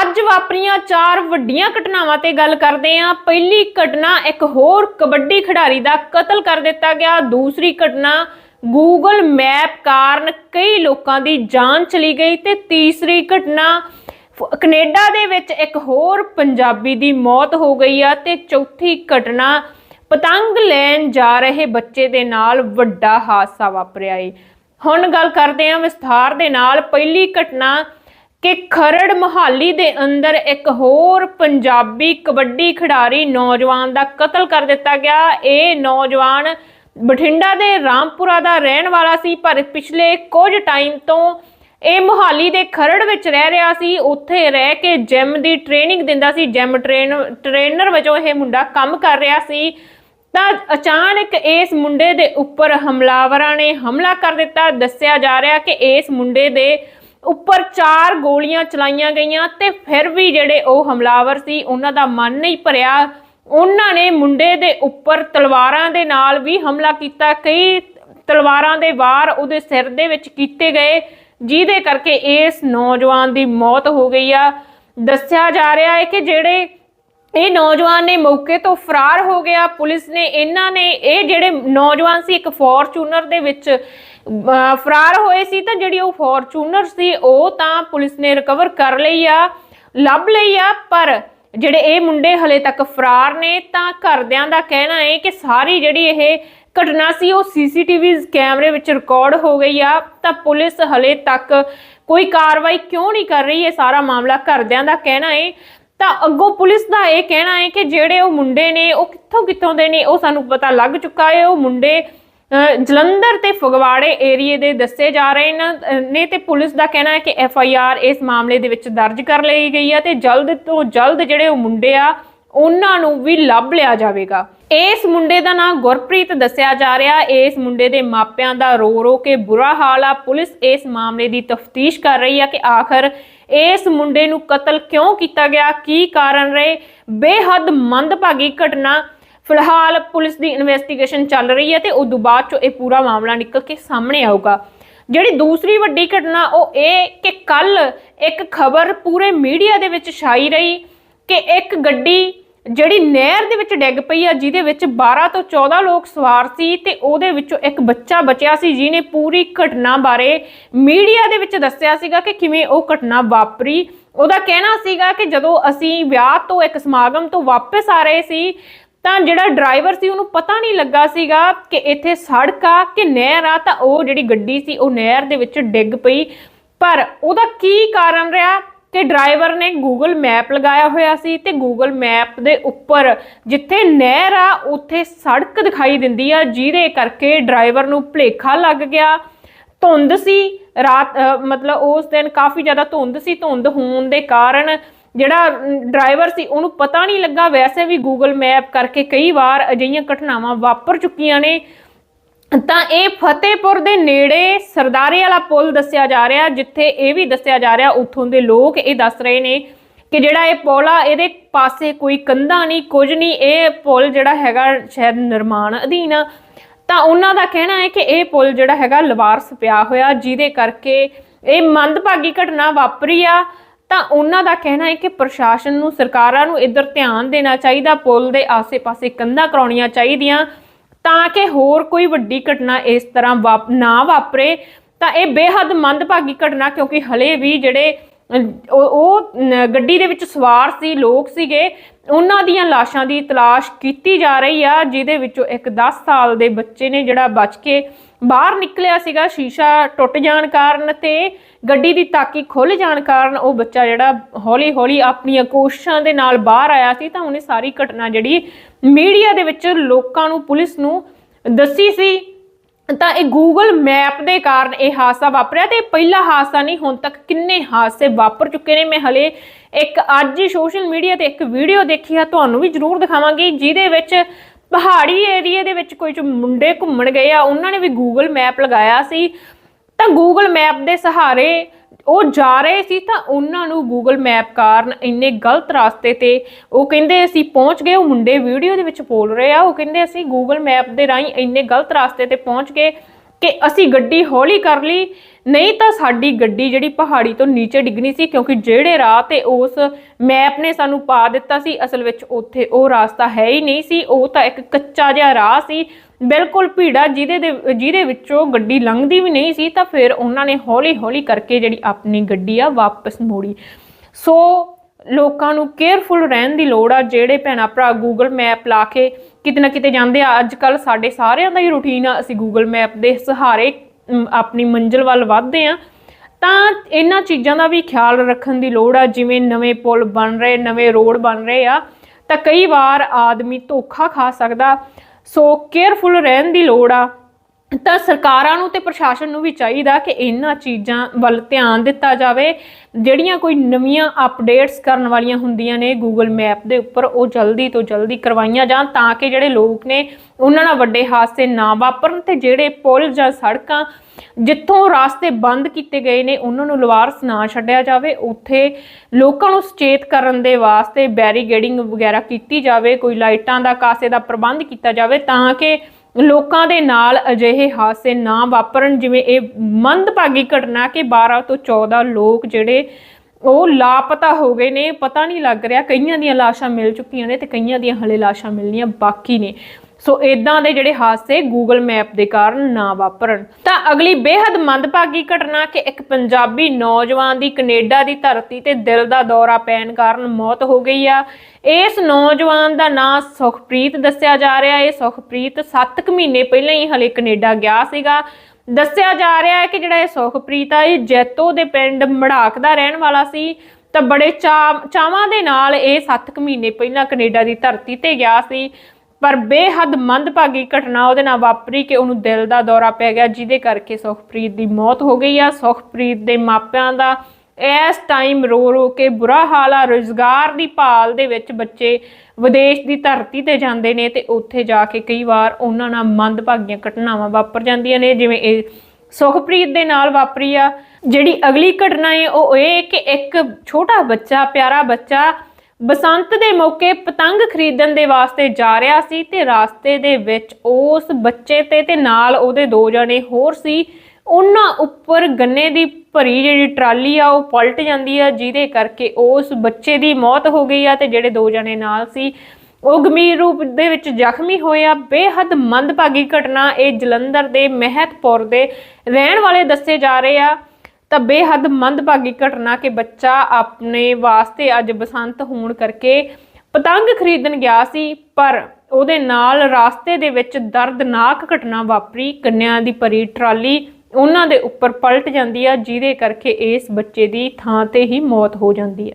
ਅੱਜ ਵਾਪਰੀਆਂ ਚਾਰ ਵੱਡੀਆਂ ਘਟਨਾਵਾਂ ਤੇ ਗੱਲ ਕਰਦੇ ਹਾਂ। ਪਹਿਲੀ ਘਟਨਾ ਇੱਕ ਹੋਰ ਕਬੱਡੀ ਖਿਡਾਰੀ ਦਾ ਕਤਲ ਕਰ ਦਿੱਤਾ ਗਿਆ। ਦੂਸਰੀ ਘਟਨਾ ਗੂਗਲ ਮੈਪ ਕਾਰਨ ਕਈ ਲੋਕਾਂ ਦੀ ਜਾਨ ਚਲੀ ਗਈ ਤੇ ਤੀਸਰੀ ਘਟਨਾ ਫ- ਕੈਨੇਡਾ ਦੇ ਵਿੱਚ ਇੱਕ ਹੋਰ ਪੰਜਾਬੀ ਦੀ ਮੌਤ ਹੋ ਗਈ ਆ ਤੇ ਚੌਥੀ ਘਟਨਾ ਪਤੰਗ ਲੈਣ ਜਾ ਰਹੇ ਬੱਚੇ ਦੇ ਨਾਲ ਵੱਡਾ ਹਾਦਸਾ ਵਾਪਰਿਆ ਏ। ਹੁਣ ਗੱਲ ਕਰਦੇ ਹਾਂ ਵਿਸਥਾਰ ਦੇ ਨਾਲ। ਪਹਿਲੀ ਘਟਨਾ ਕਿ ਖਰੜ ਮੁਹਾਲੀ ਦੇ ਅੰਦਰ ਇੱਕ ਹੋਰ ਪੰਜਾਬੀ ਕਬੱਡੀ ਖਿਡਾਰੀ ਨੌਜਵਾਨ ਦਾ ਕਤਲ ਕਰ ਦਿੱਤਾ ਗਿਆ। ਇਹ ਨੌਜਵਾਨ ਬਠਿੰਡਾ ਦੇ ਰਾਮਪੁਰਾ ਦਾ ਰਹਿਣ ਵਾਲਾ ਸੀ, ਪਰ ਪਿਛਲੇ ਕੁਝ ਟਾਈਮ ਤੋਂ ਇਹ ਮੁਹਾਲੀ ਦੇ ਖਰੜ ਵਿੱਚ ਰਹਿ ਰਿਹਾ ਸੀ। ਉੱਥੇ ਰਹਿ ਕੇ ਜਿਮ ਦੀ ਟ੍ਰੇਨਿੰਗ ਦਿੰਦਾ ਸੀ। ਜਿਮ ਟ੍ਰੇਨ, ਟ੍ਰੇਨਰ ਵਜੋਂ ਇਹ ਮੁੰਡਾ ਕੰਮ ਕਰ ਰਿਹਾ ਸੀ। ਤਾਂ ਅਚਾਨਕ ਇਸ ਮੁੰਡੇ ਦੇ ਉੱਪਰ ਹਮਲਾਵਰਾਂ ਨੇ ਹਮਲਾ ਕਰ ਦਿੱਤਾ। ਦੱਸਿਆ ਜਾ ਰਿਹਾ ਕਿ ਇਸ ਮੁੰਡੇ ਦੇ ਉੱਪਰ ਚਾਰ ਗੋਲੀਆਂ ਚਲਾਈਆਂ ਗਈਆਂ ਤੇ ਫਿਰ ਵੀ ਜਿਹੜੇ ਉਹ ਹਮਲਾਵਰ ਸੀ, ਉਹਨਾਂ ਦਾ ਮਨ ਨਹੀਂ ਭਰਿਆ। ਉਹਨਾਂ ਨੇ ਮੁੰਡੇ ਦੇ ਉੱਪਰ ਤਲਵਾਰਾਂ ਦੇ ਨਾਲ ਵੀ ਹਮਲਾ ਕੀਤਾ। ਕਈ ਤਲਵਾਰਾਂ ਦੇ ਵਾਰ ਉਹਦੇ ਸਿਰ ਦੇ ਵਿੱਚ ਕੀਤੇ ਗਏ, ਜਿਹਦੇ ਕਰਕੇ ਇਸ ਨੌਜਵਾਨ ਦੀ ਮੌਤ ਹੋ ਗਈ ਆ। ਦੱਸਿਆ ਜਾ ਰਿਹਾ ਹੈ ਕਿ ਜਿਹੜੇ ਇਹ ਨੌਜਵਾਨ ਨੇ ਮੌਕੇ ਤੋਂ ਫਰਾਰ ਹੋ ਗਿਆ। ਪੁਲਿਸ ਨੇ, ਇਹਨਾਂ ਨੇ ਇਹ ਜਿਹੜੇ ਨੌਜਵਾਨ ਸੀ, ਇੱਕ ਫੋਰਚੂਨਰ ਦੇ ਵਿੱਚ ਫਰਾਰ ਹੋਏ ਸੀ ਤਾਂ ਜਿਹੜੀ ਉਹ ਫੋਰਚੂਨਰ ਸੀ, ਉਹ ਤਾਂ ਪੁਲਿਸ ਨੇ ਰਿਕਵਰ ਕਰ ਲਈ ਆ, ਲੱਭ ਲਈ ਆ, ਪਰ ਜਿਹੜੇ ਇਹ ਮੁੰਡੇ ਹਲੇ ਤੱਕ ਫਰਾਰ ਨੇ, ਤਾਂ ਘਰਦਿਆਂ ਦਾ ਕਹਿਣਾ ਹੈ ਕਿ ਸਾਰੀ ਜਿਹੜੀ ਇਹ ਘਟਨਾ ਸੀ, ਉਹ ਸੀਸੀਟੀਵੀ ਕੈਮਰੇ ਵਿੱਚ ਰਿਕਾਰਡ ਹੋ ਗਈ ਆ, ਤਾਂ ਪੁਲਿਸ ਹਲੇ ਤੱਕ ਕੋਈ ਕਾਰਵਾਈ ਕਿਉਂ ਨਹੀਂ ਕਰ ਰਹੀ, ਇਹ ਸਾਰਾ ਮਾਮਲਾ ਘਰਦਿਆਂ ਦਾ ਕਹਿਣਾ ਹੈ ਤਾਂ ਅੱਗੋਂ ਪੁਲਿਸ ਦਾ ਇਹ ਕਹਿਣਾ ਹੈ ਕਿ ਜਿਹੜੇ ਉਹ ਮੁੰਡੇ ਨੇ, ਉਹ ਕਿੱਥੋਂ ਕਿੱਥੋਂ ਦੇ ਨੇ, ਉਹ ਸਾਨੂੰ ਪਤਾ ਲੱਗ ਚੁੱਕਾ ਹੈ ਉਹ ਮੁੰਡੇ ਜਲੰਧਰ ਤੇ ਫਗਵਾੜੇ ਏਰੀਏ ਦੇ ਦੱਸੇ ਜਾ ਰਹੇ ਨੇ ਤੇ ਪੁਲਿਸ ਦਾ ਕਹਿਣਾ ਹੈ ਕਿ ਐਫ ਆਈ ਆਰ ਇਸ ਮਾਮਲੇ ਦੇ ਵਿੱਚ ਦਰਜ ਕਰ ਲਈ ਗਈ ਹੈ ਤੇ ਜਲਦ ਤੋਂ ਜਲਦ ਜਿਹੜੇ ਉਹ ਮੁੰਡੇ ਆ, ਉਹਨਾਂ ਨੂੰ ਵੀ ਲੱਭ ਲਿਆ ਜਾਵੇਗਾ। ਇਸ ਮੁੰਡੇ ਦਾ ਨਾਮ ਗੁਰਪ੍ਰੀਤ ਦੱਸਿਆ ਜਾ ਰਿਹਾ। ਇਸ ਮੁੰਡੇ ਦੇ ਮਾਪਿਆਂ ਦਾ ਰੋ ਰੋ ਕੇ ਬੁਰਾ ਹਾਲ ਆ। ਪੁਲਿਸ ਇਸ ਮਾਮਲੇ ਦੀ ਤਫਤੀਸ਼ ਕਰ ਰਹੀ ਆ ਕਿ ਆਖਰ ਇਸ ਮੁੰਡੇ ਨੂੰ ਕਤਲ ਕਿਉਂ ਕੀਤਾ ਗਿਆ? ਕੀ ਕਾਰਨ ਰਹੇ? ਬੇਹੱਦ ਮੰਦਭਾਗੀ ਘਟਨਾ ਫਿਲਹਾਲ ਪੁਲਿਸ ਦੀ ਇਨਵੈਸਟੀਗੇਸ਼ਨ ਚੱਲ ਰਹੀ ਹੈ ਤੇ ਤੋਂ ਬਾਅਦ ਚੋਂ ਇਹ ਪੂਰਾ ਮਾਮਲਾ ਨਿਕਲ ਕੇ ਸਾਹਮਣੇ ਆਊਗਾ। ਜਿਹੜੀ ਦੂਸਰੀ ਵੱਡੀ ਘਟਨਾ ਉਹ ਇਹ ਕਿ ਕੱਲ ਇੱਕ ਖਬਰ ਪੂਰੇ ਮੀਡੀਆ ਦੇ ਵਿੱਚ ਛਾਈ ਰਹੀ ਕਿ ਇੱਕ ਗੱਡੀ ਜਿਹੜੀ ਨਹਿਰ ਦੇ ਵਿੱਚ ਡਿੱਗ ਪਈ ਆ, ਜਿਹਦੇ ਵਿੱਚ 12 ਤੋਂ 14 ਲੋਕ ਸਵਾਰ ਸੀ ਤੇ ਉਹਦੇ ਵਿੱਚੋਂ ਇੱਕ ਬੱਚਾ ਬਚਿਆ ਸੀ, ਜਿਹਨੇ ਪੂਰੀ ਘਟਨਾ ਬਾਰੇ ਮੀਡੀਆ ਦੇ ਵਿੱਚ ਦੱਸਿਆ ਸੀਗਾ ਕਿ ਕਿਵੇਂ ਉਹ ਘਟਨਾ ਵਾਪਰੀ। ਉਹਦਾ ਕਹਿਣਾ ਸੀਗਾ ਕਿ ਜਦੋਂ ਅਸੀਂ ਵਿਆਹ ਤੋਂ ਇੱਕ ਸਮਾਗਮ ਤੋਂ ਵਾਪਸ ਆ ਰਹੇ ਸੀ ਤਾਂ ਜਿਹੜਾ ਡਰਾਈਵਰ ਸੀ, ਉਹਨੂੰ ਪਤਾ ਨਹੀਂ ਲੱਗਾ ਸੀਗਾ ਕਿ ਇੱਥੇ ਸੜਕ ਆ ਕਿ ਨਹਿਰ ਆ, ਤਾਂ ਉਹ ਜਿਹੜੀ ਗੱਡੀ ਸੀ, ਉਹ ਨਹਿਰ ਦੇ ਵਿੱਚ ਡਿੱਗ ਪਈ। ਪਰ ਉਹਦਾ ਕੀ ਕਾਰਨ ਰਿਹਾ ਕਿ ਡਰਾਈਵਰ ਨੇ ਗੂਗਲ ਮੈਪ ਲਗਾਇਆ ਹੋਇਆ ਸੀ ਤੇ ਗੂਗਲ ਮੈਪ ਦੇ ਉੱਪਰ ਜਿੱਥੇ ਨਹਿਰ ਆ, ਉੱਥੇ ਸੜਕ ਦਿਖਾਈ ਦਿੰਦੀ ਆ, ਜਿਹਦੇ ਕਰਕੇ ਡਰਾਈਵਰ ਨੂੰ ਭੁਲੇਖਾ ਲੱਗ ਗਿਆ। ਧੁੰਦ ਸੀ, ਰਾਤ ਮਤਲਬ ਉਸ ਦਿਨ ਕਾਫੀ ਜ਼ਿਆਦਾ ਧੁੰਦ ਸੀ, ਧੁੰਦ ਹੋਣ ਦੇ ਕਾਰਨ ਜਿਹੜਾ ਡਰਾਈਵਰ ਸੀ, ਉਹਨੂੰ ਪਤਾ ਨਹੀਂ ਲੱਗਾ। ਵੈਸੇ ਵੀ ਗੂਗਲ ਮੈਪ ਕਰਕੇ ਕਈ ਵਾਰ ਅਜਿਹੀਆਂ ਘਟਨਾਵਾਂ ਵਾਪਰ ਚੁੱਕੀਆਂ ਨੇ। ਤਾਂ ਇਹ ਫਤਿਹਪੁਰ ਦੇ ਨੇੜੇ ਸਰਦਾਰੇ ਵਾਲਾ ਪੁਲ ਦੱਸਿਆ ਜਾ ਰਿਹਾ, ਜਿੱਥੇ ਇਹ ਵੀ ਦੱਸਿਆ ਜਾ ਰਿਹਾ, ਉੱਥੋਂ ਦੇ ਲੋਕ ਇਹ ਦੱਸ ਰਹੇ ਨੇ ਕਿ ਜਿਹੜਾ ਇਹ ਪੁਲ ਆ, ਇਹਦੇ ਪਾਸੇ ਕੋਈ ਕੰਧਾਂ ਨਹੀਂ, ਕੁਝ ਨਹੀਂ। ਇਹ ਪੁਲ ਜਿਹੜਾ ਹੈਗਾ ਸ਼ਾਇਦ ਨਿਰਮਾਣ ਅਧੀਨ ਆ। ਤਾਂ ਉਹਨਾਂ ਦਾ ਕਹਿਣਾ ਹੈ ਕਿ ਇਹ ਪੁਲ ਜਿਹੜਾ ਹੈਗਾ, ਲਵਾਰਸ ਪਿਆ ਹੋਇਆ, ਜਿਹਦੇ ਕਰਕੇ ਇਹ ਮੰਦਭਾਗੀ ਘਟਨਾ ਵਾਪਰੀ ਆ। ਤਾਂ ਉਹਨਾਂ ਦਾ ਕਹਿਣਾ ਹੈ ਕਿ ਪ੍ਰਸ਼ਾਸਨ ਨੂੰ, ਸਰਕਾਰਾਂ ਨੂੰ ਇੱਧਰ ਧਿਆਨ ਦੇਣਾ ਚਾਹੀਦਾ, ਪੁਲ ਦੇ ਆਸੇ-ਪਾਸੇ ਕੰਧਾਂ ਕਰਾਉਣੀਆਂ ਚਾਹੀਦੀਆਂ ਤਾਂ ਕਿ ਹੋਰ ਕੋਈ ਵੱਡੀ ਘਟਨਾ ਇਸ ਤਰ੍ਹਾਂ ਵਾਪ- ਨਾ ਵਾਪਰੇ। ਤਾਂ ਇਹ ਬੇਹੱਦ ਮੰਦਭਾਗੀ ਘਟਨਾ ਕਿਉਂਕਿ ਹਲੇ ਵੀ ਜਿਹੜੇ ਉਹ ਉਹ ਗੱਡੀ ਦੇ ਵਿੱਚ ਸਵਾਰ ਸੀ, ਲੋਕ ਸੀਗੇ, ਉਹਨਾਂ ਦੀਆਂ ਲਾਸ਼ਾਂ ਦੀ ਤਲਾਸ਼ ਕੀਤੀ ਜਾ ਰਹੀ ਆ, ਜਿਹਦੇ ਵਿੱਚੋਂ ਇੱਕ 10 ਸਾਲ ਦੇ ਬੱਚੇ ਨੇ ਜਿਹੜਾ ਬਚ ਕੇ ਬਾਹਰ ਨਿਕਲਿਆ ਸੀਗਾ, ਸ਼ੀਸ਼ਾ ਟੁੱਟ ਜਾਣ ਕਾਰਨ ਤੇ ਗੱਡੀ ਦੀ ਤਾਕੀ ਖੁੱਲ ਜਾਣ ਕਾਰਨ ਉਹ ਬੱਚਾ ਜਿਹੜਾ ਹੌਲੀ-ਹੌਲੀ ਆਪਣੀਆਂ ਕੋਸ਼ਿਸ਼ਾਂ ਦੇ ਨਾਲ ਬਾਹਰ ਆਇਆ ਸੀ ਤਾਂ ਉਹਨੇ ਸਾਰੀ ਘਟਨਾ ਜਿਹੜੀ ਮੀਡੀਆ ਦੇ ਵਿੱਚ ਲੋਕਾਂ ਨੂੰ, ਪੁਲਿਸ ਨੂੰ ਦੱਸੀ ਸੀ। ਤਾਂ ਇਹ ਗੂਗਲ ਮੈਪ ਦੇ ਕਾਰਨ ਇਹ ਹਾਦਸਾ ਵਾਪਰਿਆ ਤੇ ਪਹਿਲਾ ਹਾਦਸਾ ਨਹੀਂ, ਹੁਣ ਤੱਕ ਕਿੰਨੇ ਹਾਦਸੇ ਵਾਪਰ ਚੁੱਕੇ ਨੇ, ਮੈਂ ਹਲੇ ਇੱਕ ਅੱਜ ਹੀ ਸੋਸ਼ਲ ਮੀਡੀਆ ਤੇ ਇੱਕ ਵੀਡੀਓ ਦੇਖੀ ਆ, ਤੁਹਾਨੂੰ ਵੀ ਜ਼ਰੂਰ ਦਿਖਾਵਾਂਗੀ, ਜਿਹਦੇ ਵਿੱਚ ਪਹਾੜੀ ਏਰੀਆ ਦੇ ਵਿੱਚ ਕੋਈ ਮੁੰਡੇ ਘੁੰਮਣ ਗਏ ਆ, ਉਹਨਾਂ ਨੇ ਵੀ ਗੂਗਲ ਮੈਪ ਲਗਾਇਆ ਸੀ। ਤਾਂ ਗੂਗਲ ਮੈਪ ਦੇ ਸਹਾਰੇ ਉਹ ਜਾ ਰਹੇ ਸੀ, ਤਾਂ ਉਹਨਾਂ ਨੂੰ ਗੂਗਲ ਮੈਪ ਕਾਰਨ ਇੰਨੇ ਗਲਤ ਰਸਤੇ ਤੇ ਉਹ ਕਹਿੰਦੇ ਅਸੀਂ ਪਹੁੰਚ ਗਏ, ਉਹ ਮੁੰਡੇ ਵੀਡੀਓ ਦੇ ਵਿੱਚ ਬੋਲ ਰਹੇ ਆ, ਉਹ ਕਹਿੰਦੇ ਅਸੀਂ ਗੂਗਲ ਮੈਪ ਦੇ ਰਾਹੀਂ ਇੰਨੇ ਗਲਤ ਰਸਤੇ ਤੇ ਪਹੁੰਚ ਗਏ। ਕਿ ਅਸੀਂ ਗੱਡੀ ਹੌਲੀ ਕਰ ਲਈ, ਨਹੀਂ ਤਾਂ ਸਾਡੀ ਗੱਡੀ ਜਿਹੜੀ ਪਹਾੜੀ ਤੋਂ ਨੀਚੇ ਡਿੱਗਣੀ ਸੀ, ਕਿਉਂਕਿ ਜਿਹੜੇ ਰਾਹ ਤੇ ਉਸ ਮੈਪ ਨੇ ਸਾਨੂੰ ਪਾ ਦਿੱਤਾ ਸੀ, ਅਸਲ ਵਿੱਚ ਉੱਥੇ ਉਹ ਰਾਸਤਾ ਹੈ ਹੀ ਨਹੀਂ ਸੀ, ਉਹ ਤਾਂ ਇੱਕ ਕੱਚਾ ਜਿਹਾ ਰਾਹ ਸੀ। ਬਿਲਕੁਲ ਭੀੜਾ ਜਿਹਦੇ ਦੇ, ਜਿਹਦੇ ਵਿੱਚੋਂ ਗੱਡੀ ਲੰਘਦੀ ਵੀ ਨਹੀਂ ਸੀ, ਤਾਂ ਫਿਰ ਉਹਨਾਂ ਨੇ ਹੌਲੀ ਹੌਲੀ ਕਰਕੇ ਜਿਹੜੀ ਆਪਣੀ ਗੱਡੀ ਆ ਵਾਪਸ ਮੋੜੀ। ਸੋ ਲੋਕਾਂ ਨੂੰ ਕੇਅਰਫੁਲ ਰਹਿਣ ਦੀ ਲੋੜ ਆ, ਜਿਹੜੇ ਭੈਣਾ ਭਰਾ ਗੂਗਲ ਮੈਪ ਲਾ ਕੇ ਕਿਤੇ ਨਾ ਕਿਤੇ ਜਾਂਦੇ ਆ। ਅੱਜ ਕੱਲ ਸਾਡੇ ਸਾਰਿਆਂ ਦਾ ਹੀ ਰੁਟੀਨ ਆ। ਅਸੀਂ ਗੂਗਲ ਮੈਪ ਦੇ ਸਹਾਰੇ ਆਪਣੀ ਮੰਜ਼ਿਲ ਵੱਲ ਵਧਦੇ ਆ। ਤਾਂ ਇਹਨਾਂ ਚੀਜ਼ਾਂ ਦਾ ਵੀ ਖਿਆਲ ਰੱਖਣ ਦੀ ਲੋੜ ਆ। ਜਿਵੇਂ ਨਵੇਂ ਪੁਲ ਬਣ ਰਹੇ, ਨਵੇਂ ਰੋਡ ਬਣ ਰਹੇ ਆ, ਤਾਂ ਕਈ ਵਾਰ ਆਦਮੀ ਧੋਖਾ ਖਾ ਸਕਦਾ। ਸੋ ਕੇਅਰਫੁਲ ਰਹਿਣ ਦੀ ਲੋੜ ਆ। ਤਾਂ ਸਰਕਾਰਾਂ ਨੂੰ ਤੇ ਪ੍ਰਸ਼ਾਸਨ ਨੂੰ ਵੀ ਚਾਹੀਦਾ ਕਿ ਇਹਨਾਂ ਚੀਜ਼ਾਂ ਵੱਲ ਧਿਆਨ ਦਿੱਤਾ ਜਾਵੇ। ਜਿਹੜੀਆਂ ਕੋਈ ਨਵੀਆਂ ਅਪਡੇਟਸ ਕਰਨ ਵਾਲੀਆਂ ਹੁੰਦੀਆਂ ਨੇ Google ਮੈਪ ਦੇ ਉੱਪਰ, ਉਹ ਜਲਦੀ ਤੋਂ ਜਲਦੀ ਕਰਵਾਈਆਂ ਜਾਣ ਤਾਂ ਕਿ ਜਿਹੜੇ ਲੋਕ ਨੇ ਉਹਨਾਂ ਨਾਲ ਵੱਡੇ ਹਾਦਸੇ ਨਾ ਵਾਪਰਨ ਤੇ ਜਿਹੜੇ ਪੁਲ ਜਾਂ ਸੜਕਾਂ ਜਿੱਥੋਂ ਰਾਸਤੇ ਬੰਦ ਕੀਤੇ ਗਏ ਨੇ, ਉਹਨਾਂ ਨੂੰ ਲਵਾਰਸ ਨਾ ਛੱਡਿਆ ਜਾਵੇ। ਉੱਥੇ ਲੋਕਾਂ ਨੂੰ ਸੁਚੇਤ ਕਰਨ ਦੇ ਵਾਸਤੇ ਬੈਰੀਗੇਡਿੰਗ ਵਗੈਰਾ ਕੀਤੀ ਜਾਵੇ, ਕੋਈ ਲਾਈਟਾਂ ਦਾ ਕਾਸੇ ਦਾ ਪ੍ਰਬੰਧ ਕੀਤਾ ਜਾਵੇ ਤਾਂ ਕਿ ਲੋਕਾਂ ਦੇ ਨਾਲ ਅਜਿਹੇ ਹਾਦਸੇ ਨਾ ਵਾਪਰਨ, ਜਿਵੇਂ ਇਹ ਮੰਦਭਾਗੀ ਘਟਨਾ ਕਿ 12 ਤੋਂ 14 ਲੋਕ ਜਿਹੜੇ ਉਹ ਲਾਪਤਾ ਹੋ ਗਏ ਨੇ, ਪਤਾ ਨਹੀਂ ਲੱਗ ਰਿਹਾ, ਕਈਆਂ ਦੀਆਂ ਲਾਸ਼ਾਂ ਮਿਲ ਚੁੱਕੀਆਂ ਨੇ ਤੇ ਕਈਆਂ ਦੀਆਂ ਹਲੇ ਲਾਸ਼ਾਂ ਮਿਲਣੀਆਂ ਬਾਕੀ ਨੇ। ਸੋ ਇਦਾਂ ਦੇ ਜਿਹੜੇ ਹਾਦਸੇ ਗੂਗਲ ਮੈਪ ਦੇ ਕਾਰਨ ਨਾ ਵਾਪਰਨ। ਤਾਂ ਅਗਲੀ ਬੇहद ਮੰਦਭਾਗੀ ਘਟਨਾ ਕਿ ਇੱਕ ਪੰਜਾਬੀ ਨੌਜਵਾਨ ਦੀ ਕੈਨੇਡਾ ਦੀ ਧਰਤੀ ਤੇ ਦਿਲ ਦਾ ਦੌਰਾ ਪੈਣ ਕਾਰਨ ਮੌਤ ਹੋ ਗਈ ਆ। ਇਸ ਨੌਜਵਾਨ ਦਾ ਨਾਂ ਸੁਖਪ੍ਰੀਤ ਦੱਸਿਆ ਜਾ ਰਿਹਾ ਹੈ। ਸੁਖਪ੍ਰੀਤ 7 ਕੁ ਮਹੀਨੇ ਪਹਿਲਾਂ ਹੀ ਹਲੇ ਕੈਨੇਡਾ ਗਿਆ ਸੀਗਾ। ਦੱਸਿਆ ਜਾ ਰਿਹਾ ਹੈ ਕਿ ਜਿਹੜਾ ਇਹ ਸੁਖਪ੍ਰੀਤ ਆ, ਇਹ ਜੈਤੋ ਦੇ ਪਿੰਡ ਮੜਾਕ ਦਾ ਰਹਿਣ ਵਾਲਾ ਸੀ। ਤਾਂ ਬੜੇ ਚਾ- ਚਾਵਾਂ ਦੇ ਨਾਲ ਇਹ 7 ਕੁ ਮਹੀਨੇ ਪਹਿਲਾਂ ਕੈਨੇਡਾ ਦੀ ਧਰਤੀ ਤੇ ਗਿਆ ਸੀ। ਪਰ ਬੇਹੱਦ ਮੰਦਭਾਗੀ ਘਟਨਾ ਉਹਦੇ ਨਾਲ ਵਾਪਰੀ ਕਿ ਉਹਨੂੰ ਦਿਲ ਦਾ ਦੌਰਾ ਪੈ ਗਿਆ, ਜਿਹਦੇ ਕਰਕੇ ਸੁਖਪ੍ਰੀਤ ਦੀ ਮੌਤ ਹੋ ਗਈ ਆ। ਸੁਖਪ੍ਰੀਤ ਦੇ ਮਾਪਿਆਂ ਦਾ ਇਸ ਟਾਈਮ ਰੋ ਰੋ ਕੇ ਬੁਰਾ ਹਾਲ ਆ। ਰੋਜ਼ਗਾਰ ਦੀ ਭਾਲ ਦੇ ਵਿੱਚ ਬੱਚੇ ਵਿਦੇਸ਼ ਦੀ ਧਰਤੀ ਤੇ ਜਾਂਦੇ ਨੇ ਤੇ ਉੱਥੇ ਜਾ ਕੇ ਕਈ ਵਾਰ ਉਹਨਾਂ ਨਾਲ ਮੰਦਭਾਗੀਆਂ ਘਟਨਾਵਾਂ ਵਾਪਰ ਜਾਂਦੀਆਂ ਨੇ, ਜਿਵੇਂ ਇਹ ਸੁਖਪ੍ਰੀਤ ਦੇ ਨਾਲ ਵਾਪਰੀ ਆ। ਜਿਹੜੀ ਅਗਲੀ ਘਟਨਾ ਹੈ ਉਹ ਇਹ ਕਿ ਇੱਕ ਛੋਟਾ ਬੱਚਾ, ਪਿਆਰਾ ਬੱਚਾ ਬਸੰਤ ਦੇ ਮੌਕੇ ਪਤੰਗ ਖਰੀਦਣ ਦੇ ਵਾਸਤੇ ਜਾ ਰਿਹਾ ਸੀ ਤੇ ਰਾਸਤੇ ਦੇ ਵਿੱਚ ਉਸ ਬੱਚੇ ਤੇ ਤੇ ਨਾਲ ਉਹਦੇ ਦੋ ਜਣੇ ਹੋਰ ਸੀ। ਉਹਨਾਂ ਉੱਪਰ ਗੰਨੇ ਦੀ ਭਰੀ ਜਿਹੜੀ ਟਰਾਲੀ ਆ, ਉਹ ਪਲਟ ਜਾਂਦੀ ਆ, ਜਿਹਦੇ ਕਰਕੇ ਉਸ ਬੱਚੇ ਦੀ ਮੌਤ ਹੋ ਗਈ ਆ ਤੇ ਜਿਹੜੇ ਦੋ ਜਣੇ ਨਾਲ ਸੀ, ਉਹ ਗੰਭੀਰ ਰੂਪ ਦੇ ਵਿੱਚ ਜ਼ਖਮੀ ਹੋਏ ਆ। ਬੇਹੱਦ ਮੰਦਭਾਗੀ ਘਟਨਾ ਇਹ ਜਲੰਧਰ ਦੇ ਮਹਿਤਪੁਰ ਦੇ ਰਹਿਣ ਵਾਲੇ ਦੱਸੇ ਜਾ ਰਹੇ ਆ। ਤਾਂ ਬੇਹੱਦ ਮੰਦਭਾਗੀ ਘਟਨਾ ਕਿ ਬੱਚਾ ਆਪਣੇ ਵਾਸਤੇ ਅੱਜ ਬਸੰਤ ਹੋਣ ਕਰਕੇ ਪਤੰਗ ਖਰੀਦਣ ਗਿਆ ਸੀ, ਪਰ ਉਹਦੇ ਨਾਲ ਰਾਸਤੇ ਦੇ ਵਿੱਚ ਦਰਦਨਾਕ ਘਟਨਾ ਵਾਪਰੀ। ਕੰਨਿਆਂ ਦੀ ਭਰੀ ਟਰਾਲੀ ਉਹਨਾਂ ਦੇ ਉੱਪਰ ਪਲਟ ਜਾਂਦੀ ਆ, ਜਿਹਦੇ ਕਰਕੇ ਇਸ ਬੱਚੇ ਦੀ ਥਾਂ ਤੇ ਹੀ ਮੌਤ ਹੋ ਜਾਂਦੀ ਆ।